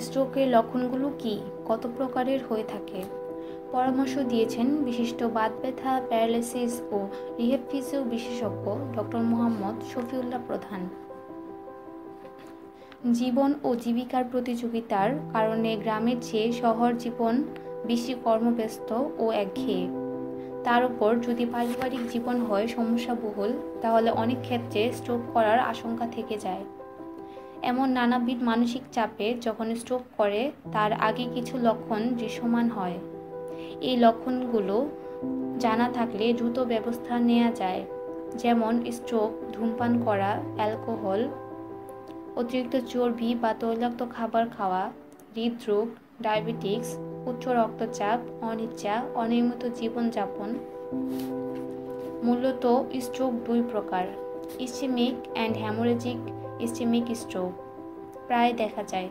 স্ট্রোকের লক্ষণগুলো কি? কত প্রকারের হয়ে থাকে? পরামর্শ দিয়েছেন বিশিষ্ট বাত ব্যথা, প্যারালাইসিস ও রিহেব ফিজিও বিশেষজ্ঞ ডক্টর মোহাম্মদ শফিউল্লাহ প্রধান। জীবন ও জীবিকার প্রতিযোগিতার কারণে গ্রামের চেয়ে শহর জীবন বেশি কর্মব্যস্ত ও একঘেয়ে। তার উপর যদি পারিবারিক জীবন হয় সমস্যাবহুল, তাহলে অনেক ক্ষেত্রে স্ট্রোক করার আশঙ্কা থেকে যায়। এমন নানাবিধ মানসিক চাপে যখন স্ট্রোক করে, তার আগে কিছু লক্ষণ দৃশ্যমান হয়। এই লক্ষণগুলো জানা থাকলে দ্রুত ব্যবস্থা নেওয়া যায়, যেমন স্ট্রোক, ধূমপান করা, অ্যালকোহল, অতিরিক্ত চর্বি বা তৈলাক্ত খাবার খাওয়া, হৃদরোগ ডায়াবেটিক্স উচ্চ রক্তচাপ, অনিচ্ছা, অনিয়মিত জীবনযাপন। মূলত স্ট্রোক দুই প্রকার ischemic and haemorrhagic ischemic stroke প্রায় দেখা যায়,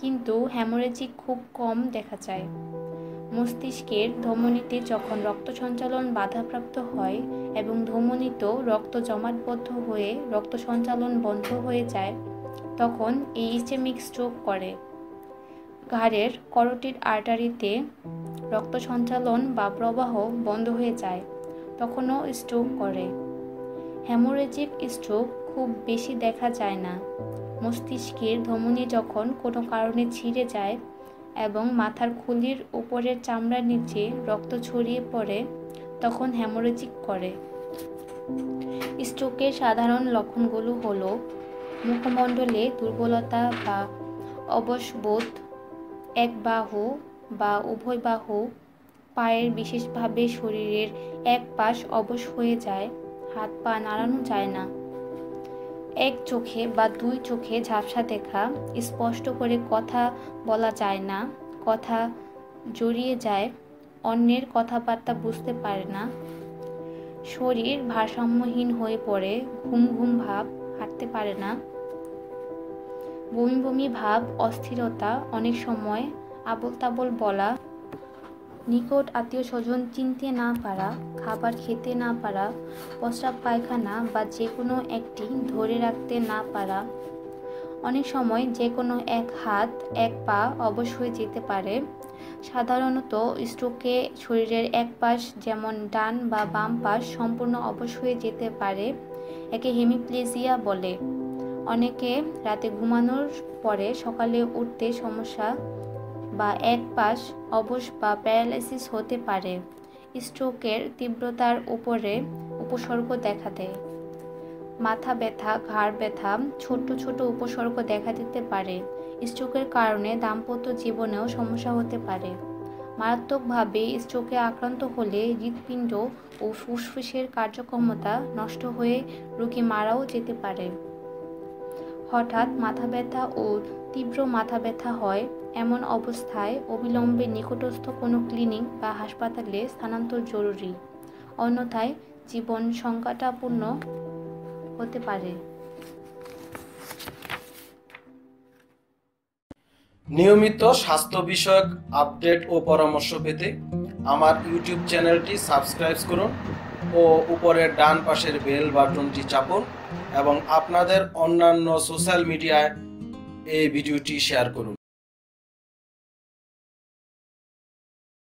কিন্তু হ্যামোরেজিক খুব কম দেখা যায়। মস্তিষ্কের ধমনীতে যখন রক্ত সঞ্চালন বাধাপ্রাপ্ত হয় এবং ধমনীত রক্ত জমাটবদ্ধ হয়ে রক্ত সঞ্চালন বন্ধ হয়ে যায়, তখন এই ইস্টেমিক স্ট্রোক করে। ঘাড়ের করোটিড আর্টারিতে রক্ত সঞ্চালন বা প্রবাহ বন্ধ হয়ে যায়, তখনও স্ট্রোক করে। হ্যামোরেজিক স্ট্রোক খুব বেশি দেখা যায় না। মস্তিষ্কের ধমনী যখন কোনো কারণে ছিঁড়ে যায় এবং মাথার খুলির উপরের চামড়ার নিচে রক্ত ছড়িয়ে পড়ে, তখন হ্যামোরেজিক করে। স্ট্রোকের সাধারণ লক্ষণগুলো হলো মুখমণ্ডলে দুর্বলতা বা অবসবোধ এক বাহু বা উভয় বাহু, পায়ের বিশেষভাবে শরীরের এক পাশ অবশ হয়ে যায়, হাত পা নাড়ানো যায় না। এক চোখে বা দুই চোখে ঝাপসা দেখা, স্পষ্ট করে কথা বলা যায় না, কথা জড়িয়ে যায়, অন্যের কথাবার্তা বুঝতে পারে না। শরীর ভারসাম্যহীন হয়ে পড়ে, ঘুম ঘুম ভাব হাঁটতে পারে না। বমি বমি ভাব, অস্থিরতা, অনেক সময় আবল তাবল বলা নিকট আত্মীয় স্বজন চিনতে না পারা, খাবার খেতে না পারা, প্রস্রাব পায়খানা বা যে কোনো একটি ধরে রাখতে না পারা, অনেক সময় যে কোনো এক হাত, এক পা অবশ হয়ে যেতে পারে। সাধারণত স্ট্রোকে শরীরের এক পাশ যেমন ডান বা বাম পাশ সম্পূর্ণ অবশ হয়ে যেতে পারে, একে হেমিপ্লেজিয়া বলে। অনেকে রাতে ঘুমানোর পরে সকালে উঠতে সমস্যা বা এক পাশ অবশ বা প্যারালাইসিস হতে পারে। স্ট্রোকের তীব্রতার উপরে উপসর্গ দেখা দেয়। মাথা ব্যথা, ঘাড় ব্যথা ছোট ছোট উপসর্গ দেখা দিতে পারে। স্ট্রোকের কারণে দাম্পত্য জীবনেও সমস্যা হতে পারে। মারাত্মকভাবে স্ট্রোকে আক্রান্ত হলে হৃৎপিণ্ড ও ফুসফুসের কার্যক্ষমতা নষ্ট হয়ে রোগী মারাও যেতে পারে। হঠাৎ মাথা ব্যথা ও তীব্র মাথা ব্যথা হয় এমন অবস্থায় অবিলম্বে নিকটস্থ কোনো ক্লিনিক বা হাসপাতালে স্থানান্তর জরুরি, অন্যথায় জীবন সংকটাপূর্ণ হতে পারে। নিয়মিত স্বাস্থ্য বিষয়ক আপডেট ও পরামর্শ পেতে আমার ইউটিউব চ্যানেলটি সাবস্ক্রাইব করুন ও উপরের ডান পাশের বেল বাটনটি চাপুন। এবং আপনাদের অন্যান্য সোশ্যাল মিডিয়ায় এই ভিডিওটি শেয়ার করুন।